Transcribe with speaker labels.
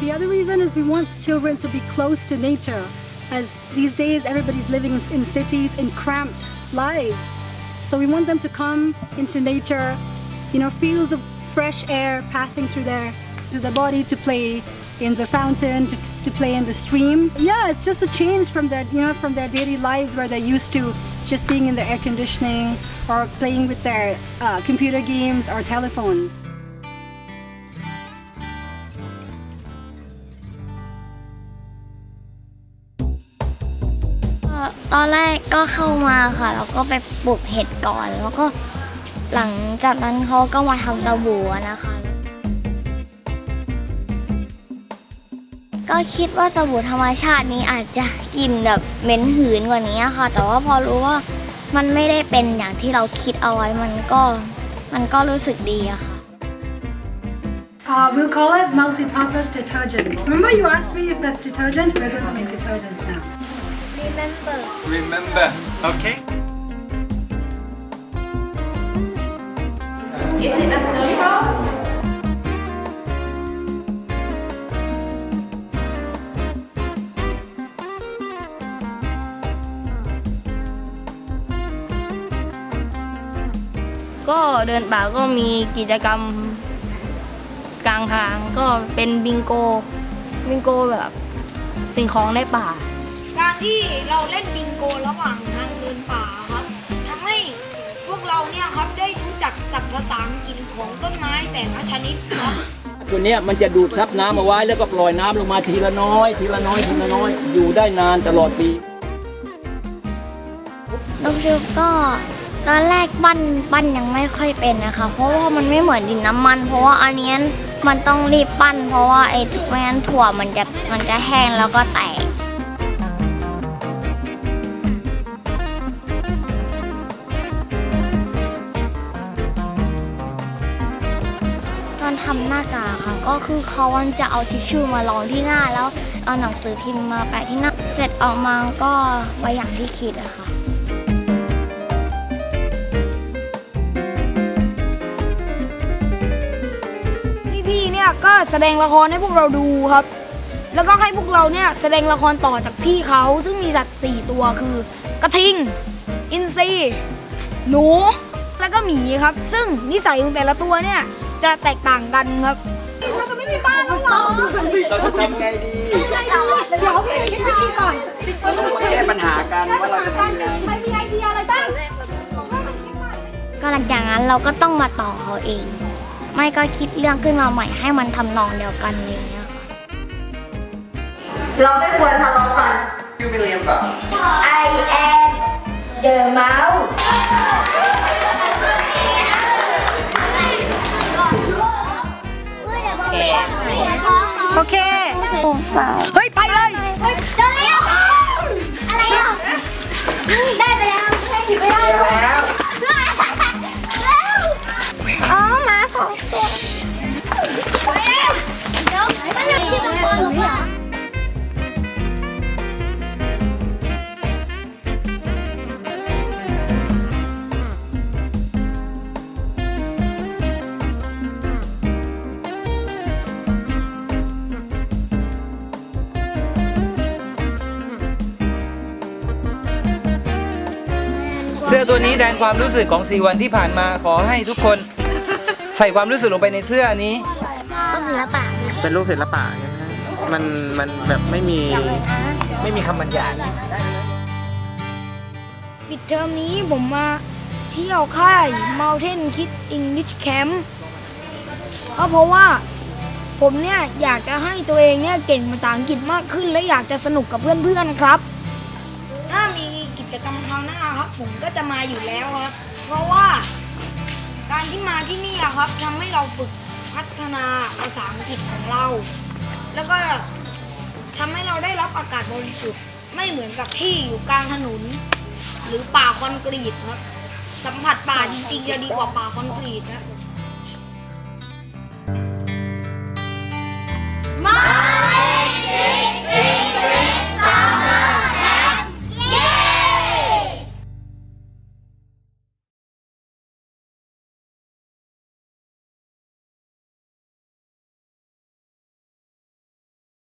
Speaker 1: The other reason is we want children to be close to nature, as these days everybody's living in cities in cramped lives. So we want them to come into nature, you know, feel the fresh air passing through their through their body to play in the fountain, to, to play in the stream. Yeah, it's just a change from their, you know, from their daily lives where they're used to just being in the air conditioning or playing with their uh, computer games or telephones.
Speaker 2: ตอนแรกก็เข้ามาค่ะ แล้วก็ไปปลูกเห็ดก่อน แล้วก็หลังจากนั้นเขาก็มาทำสบู่นะคะ ก็คิดว่าสบู่ธรรมชาตินี้อาจจะกลิ่นแบบเหม็นหืนกว่านี้ค่ะ แต่ว่าพอรู้ว่ามันไม่ได้เป็นอย่างที่เราคิดเอาไว้มันก็มันก็รู้สึกดีอะค่ะ
Speaker 1: Uh, we'll call it multi-purpose detergent. Remember you asked me if that's detergent? We're going to make detergent now.
Speaker 2: Remember
Speaker 3: Remember, okay?
Speaker 4: Is it a circle?
Speaker 5: ก็เดินป่าก็มีกิจกรรมกลางทางก็เป็นบิงโก บิงโกแบบสิ่งของในป่า
Speaker 6: การ ที่เราเล่นบิงโกระหว่างทางเดินป่าครับทำให้พวกเราเนี่ยครับได้รู้จักศัพท์ภาษาอังกฤษของต้นไม้แต่ละชนิดครับ
Speaker 7: ตัวเนี้ยมันจะดูดซับน้ำเอาไว้แล้วก็ปล่อยน้ำลงมาทีละน้อย ทีละน้อยทีละน้อย อยู่ได้นานตลอดปี
Speaker 2: ลูกดิวก็ตอนแรกปั้นปั้นยังไม่ค่อยเป็นนะคะ เพราะว่ามันไม่เหมือนดินน้ำมัน เพราะว่าอันเนี้ยมันต้องรีบปั้น เพราะว่าไอ้ไม่งั้นถั่วมันจะมันจะแห้งแล้วก็แตก ทำหน้ากากค่ะ ก็คือเขาจะเอาทิชชู่มารองที่หน้าแล้วเอาหนังสือพิมพ์มาแปะที่หน้า เสร็จออกมาก็ไปอย่างที่คิดอะค่ะ
Speaker 6: พี่ๆเนี่ยก็แสดงละครให้พวกเราดูครับ แล้วก็ให้พวกเราเนี่ยแสดงละครต่อจากพี่เขาซึ่งมีสัตว์สี่ตัวคือกระทิง อินทรีหนู แล้วก็หมีครับ ซึ่งนิสัยของแต่ละตัวเนี่ย จะแตกต่างกันครับ
Speaker 3: เราจะทำไงดี
Speaker 4: เดี๋ยวเดี๋ยวคิดวิธีก่อน
Speaker 3: เราต้องมาแก้ปัญหากันว่าเราจะทำยังไง
Speaker 4: ใครมีไอเดียอะไรบ้าง
Speaker 2: ก็หลังจากนั้นเราก็ต้องมาต่อเขาเอง ไม่ก็คิดเรื่องขึ้นมาใหม่ให้มันทำนองเดียวกันอะไรอย่างเงี้ยค่ะ
Speaker 4: เราไม่ควรทะเลาะกัน
Speaker 3: ชื่อไม่เรียนเปล่า
Speaker 4: I am the mouse
Speaker 1: โอเค
Speaker 6: เฮ้ย ไปเลย
Speaker 4: เจอแล้วอะไรอะได้ไปแล้วให้หยิบไม่ได้แล้ว ตัวนี้
Speaker 8: แทนความรู้สึกของ 4 วันที่ผ่านมาขอให้ทุกคนใส่ความรู้สึกลงไปในเสื้อนี้
Speaker 2: ก็ศิลปะ
Speaker 9: เป็นรูปศิลปะใช่ไหมฮะมันมันแบบไม่มี
Speaker 8: ไม่มีคำบรรยาย
Speaker 6: ปิดเทอมนี้ผมมาเที่ยวค่าย Mountain Kid English Camp ก็เพราะว่าผมเนี่ยอยากจะให้ตัวเองเนี่ยเก่งภาษาอังกฤษมากขึ้น และอยากจะสนุกกับเพื่อนๆครับถ้ามีกิ จกรรมคราวหน้าครับ ผมก็จะมาอยู่แล้วครับ เพราะว่าการที่มาที่นี่ครับทำให้เราฝึกพัฒนาภาษาอังกฤษของเรา แล้วก็ทำให้เราได้รับอากาศบริสุทธิ์ไม่เหมือนกับที่อยู่กลางถนน หรือป่าคอนกรีตครับ สัมผัสป่าจริงๆจะดีกว่าป่าคอนกรีตนะ